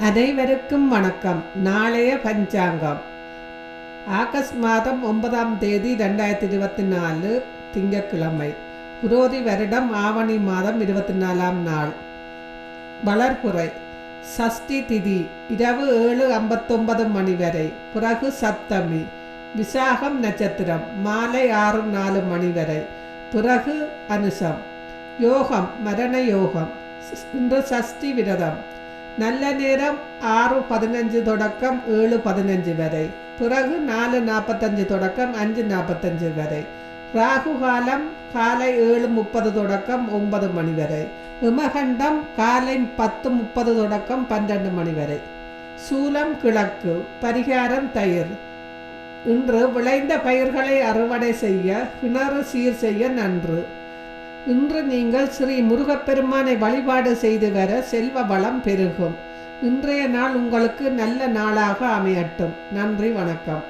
அனைவருக்கும் வணக்கம். நாளைய பஞ்சாங்கம். ஆகஸ்ட் மாதம் ஒன்பதாம் தேதி ரெண்டாயிரத்தி இருபத்தி நாலு திங்கட்கிழமை. குரோதி வருடம் ஆவணி மாதம் இருபத்தி நாலாம் நாள். வளர்புரை சஷ்டி திதி இரவு ஏழு ஐம்பத்தொன்பது மணி வரை. பிறகு சப்தமி. விசாகம் நட்சத்திரம் மாலை ஆறு நாலு மணி வரை. பிறகு அனுஷம். யோகம் மரண யோகம். இன்று சஷ்டி விரதம். நல்ல நேரம் ஆறு பதினஞ்சு தொடக்கம் ஏழு பதினஞ்சு வரை. பிறகு நாலு நாற்பத்தஞ்சு தொடக்கம் அஞ்சு நாற்பத்தஞ்சு வரை. ராகு காலம் காலை ஏழு முப்பது தொடக்கம் ஒன்பது மணி வரை. விமகண்டம் காலை பத்து முப்பது தொடக்கம் பன்னெண்டு மணி வரை. சூலம் கிழக்கு பரிகாரம் தயிர். இன்று விளைந்த பயிர்களை அறுவடை செய்ய கிணறு சீர் செய்ய நன்று. இன்று நீங்கள் ஸ்ரீ முருகப்பெருமானை வழிபாடு செய்து வர செல்வ வளம் பெருகும். இன்றைய நாள் உங்களுக்கு நல்ல நாளாக அமையட்டும். நன்றி வணக்கம்.